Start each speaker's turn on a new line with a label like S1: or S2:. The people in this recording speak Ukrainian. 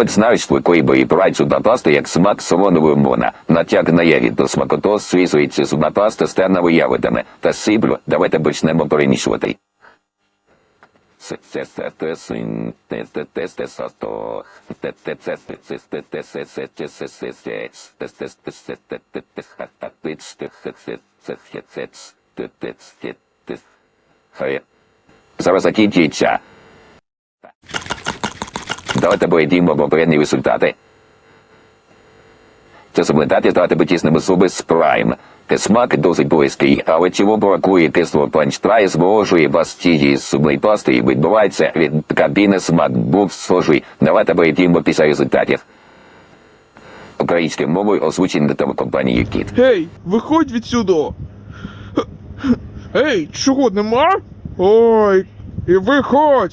S1: Навіть знаєш твій боєпраць зубна паста як смак солонового мона. Натяк на ягід до смакото зв'язується зубна паста з терновими та сиблю. Давайте почнемо перемішувати. Зараз закінчується. Давайте поїдімо попередні результати. Це сублетати здати тісними зуби з прайм. Смак досить близький, але чого бракує кислого панчтрай зволожує бастії з зубної пасти і відбувається від кабіни смак був схожий. Давайте поїдімо після результатів. Українською мовою озвучені телекомпанії Кіт.
S2: Гей, виходь відсюди. Гей, чого нема? Ой, і виходь.